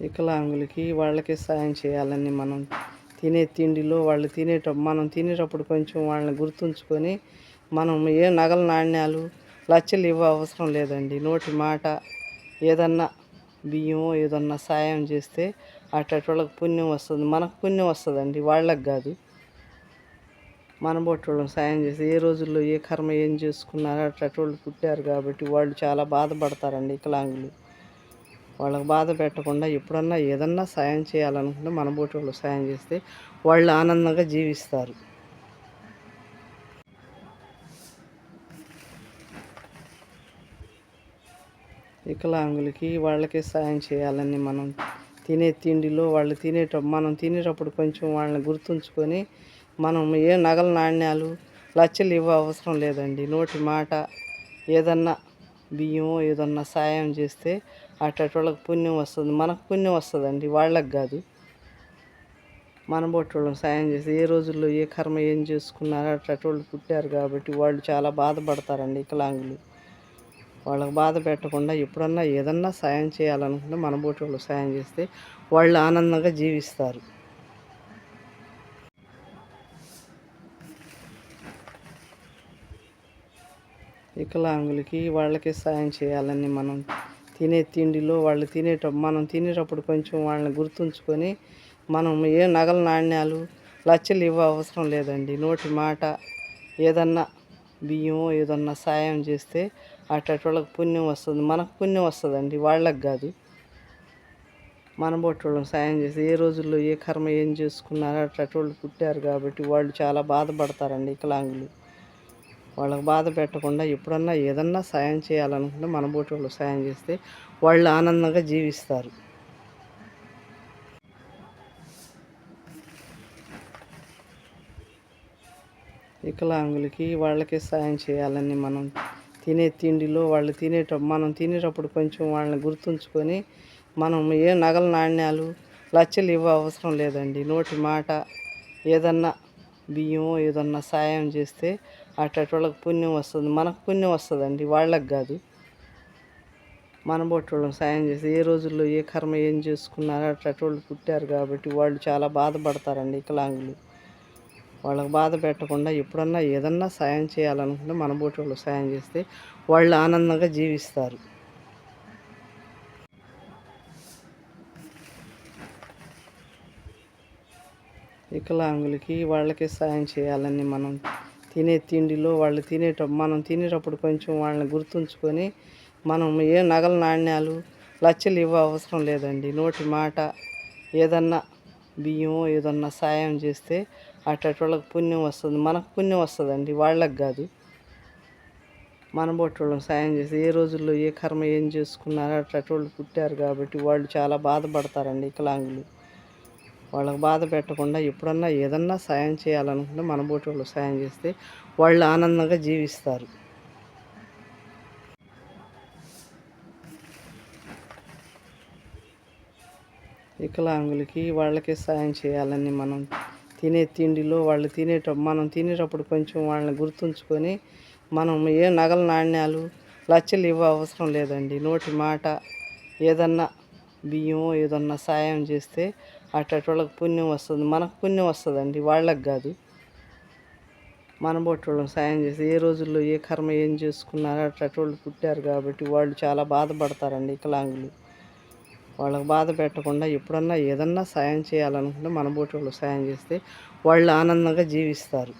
వికలాంగులకి వాళ్ళకి సాయం చేయాలని మనం తినే తిండిలో వాళ్ళు తినేటప్పుడు మనం తినేటప్పుడు కొంచెం వాళ్ళని గుర్తుంచుకొని మనం ఏ నగల నాణ్యాలు లచ్చలు ఇవ్వ అవసరం లేదండి. నోటి మాట ఏదన్నా బియ్యం ఏదన్నా సాయం చేస్తే అట్టటోళ్ళకి పుణ్యం వస్తుంది. మనకు పుణ్యం వస్తుందండి వాళ్ళకి కాదు. మన బొట్టోళ్ళకి సాయం చేసి ఏ రోజుల్లో ఏ కర్మ ఏం చేసుకున్నారో అట్టటోళ్ళు పుట్టారు కాబట్టి వాళ్ళు చాలా బాధపడతారండి వికలాంగులు. వాళ్ళకి బాధ పెట్టకుండా ఎప్పుడన్నా ఏదన్నా సాయం చేయాలనుకుంటే మన బోటి సాయం చేస్తే వాళ్ళు ఆనందంగా జీవిస్తారు. వికలాంగులకి వాళ్ళకి సాయం చేయాలని మనం తినే తిండిలో వాళ్ళు తినేట మనం తినేటప్పుడు కొంచెం వాళ్ళని గుర్తుంచుకొని మనం ఏ నగల నాణ్యాలు లచ్చలు ఇవ్వ అవసరం లేదండి. నోటి మాట ఏదన్నా బియ్యం ఏదన్నా సాయం చేస్తే అట్టటోళ్ళకి పుణ్యం వస్తుంది. మనకు పుణ్యం వస్తుందండి. వాళ్ళకి కాదు. మన బొట్టోళ్ళకి సాయం చేసి ఏ రోజుల్లో ఏ కర్మ ఏం చేసుకున్నారో వాళ్ళు పుట్టారు కాబట్టి వాళ్ళు చాలా బాధపడతారండి వికలాంగులు. వాళ్ళకి బాధ పెట్టకుండా ఎప్పుడన్నా ఏదన్నా సాయం చేయాలనుకుంటే మన బోటి సాయం చేస్తే వాళ్ళు ఆనందంగా జీవిస్తారు. వికలాంగులకి వాళ్ళకి సాయం చేయాలని మనం తినే తిండిలో వాళ్ళు తినేట మనం తినేటప్పుడు కొంచెం వాళ్ళని గుర్తుంచుకొని మనం ఏ నగల నాణ్యాలు లచ్చలు ఇవ్వ అవసరం లేదండి. నోటి మాట ఏదన్నా బియ్యం ఏదన్నా సాయం చేస్తే అట్టటోళ్ళకి పుణ్యం వస్తుంది. మనకు పుణ్యం వస్తుందండి వాళ్ళకి కాదు. మన బొట్టోళ్ళకి సాయం చేసి ఏ రోజుల్లో ఏ కర్మ ఏం చేసుకున్నారో అట్టటోళ్ళు పుట్టారు కాబట్టి వాళ్ళు చాలా బాధపడతారండి వికలాంగులు. వాళ్ళకి బాధ పెట్టకుండా ఎప్పుడన్నా ఏదన్నా సాయం చేయాలనుకుంటే మన బోటి సాయం చేస్తే వాళ్ళు ఆనందంగా జీవిస్తారు. వికలాంగులకి వాళ్ళకి సాయం చేయాలని మనం తినే తిండిలో వాళ్ళు తినేట మనం తినేటప్పుడు కొంచెం వాళ్ళని గుర్తుంచుకొని మనం ఏ నగల నాణ్యాలు లచ్చలు ఇవ్వ అవసరం లేదండి. నోటి మాట ఏదన్నా బియ్యం ఏదన్నా సాయం చేస్తే అట్టటోళ్ళకి పుణ్యం వస్తుంది. మనకు పుణ్యం వస్తుందండి. వాళ్ళకి కాదు. మన బొట్టోళ్ళకి సాయం చేసి ఏ రోజుల్లో ఏ కర్మ ఏం చేసుకున్నారో అట్టటోళ్ళు పుట్టారు కాబట్టి వాళ్ళు చాలా బాధపడతారండి వికలాంగులు. వాళ్ళకి బాధ పెట్టకుండా ఎప్పుడన్నా ఏదన్నా సాయం చేయాలనుకుంటే మన బోటి సాయం చేస్తే వాళ్ళు ఆనందంగా జీవిస్తారు. వికలాంగులకి వాళ్ళకి సాయం చేయాలని మనం తినే తిండిలో వాళ్ళు తినేట మనం తినేటప్పుడు కొంచెం వాళ్ళని గుర్తుంచుకొని మనం ఏ నగల నాణ్యాలు లచ్చలు ఇవ్వ అవసరం లేదండి. నోటి మాట ఏదన్నా బియ్యం ఏదన్నా సాయం చేస్తే అట్టటోళ్ళకి పుణ్యం వస్తుంది. మనకు పుణ్యం వస్తుందండి వాళ్ళకి కాదు. మన బొట్టోళ్ళకి సాయం చేస్తే ఏ రోజుల్లో ఏ కర్మ ఏం చేసుకున్నారో అట్టటోళ్ళు పుట్టారు కాబట్టి వాళ్ళు చాలా బాధపడతారండి వికలాంగులు. వాళ్ళకి బాధ పెట్టకుండా ఎప్పుడన్నా ఏదన్నా సాయం చేస్తే వాళ్ళు ఆనందంగా జీవిస్తారు. వికలాంగులకి వాళ్ళకి సాయం చేయాలని మనం తినే తిండిలో వాళ్ళు తినేటప్పుడు మనం తినేటప్పుడు కొంచెం వాళ్ళని గుర్తుంచుకొని మనం ఏ నగల నాణ్యాలు లచ్చలు ఇవ్వ అవసరం లేదండి. నోటి మాట ఏదన్నా బియ్యం ఏదన్నా సాయం చేస్తే అట్టటోళ్ళకి పుణ్యం వస్తుంది. మనకు పుణ్యం వస్తుందండి. వాళ్ళకి కాదు. మన బొట్టోళ్ళకి సాయం చేస్తే ఏ రోజుల్లో ఏ కర్మ ఏం చేసుకున్నారో అట్టటోళ్ళు పుట్టారు కాబట్టి వాళ్ళు చాలా బాధపడతారండి వికలాంగులు. వాళ్ళకి బాధ పెట్టకుండా ఎప్పుడన్నా ఏదన్నా సాయం చేయాలనుకుంటే మన బోటి సాయం చేస్తే వాళ్ళు ఆనందంగా జీవిస్తారు.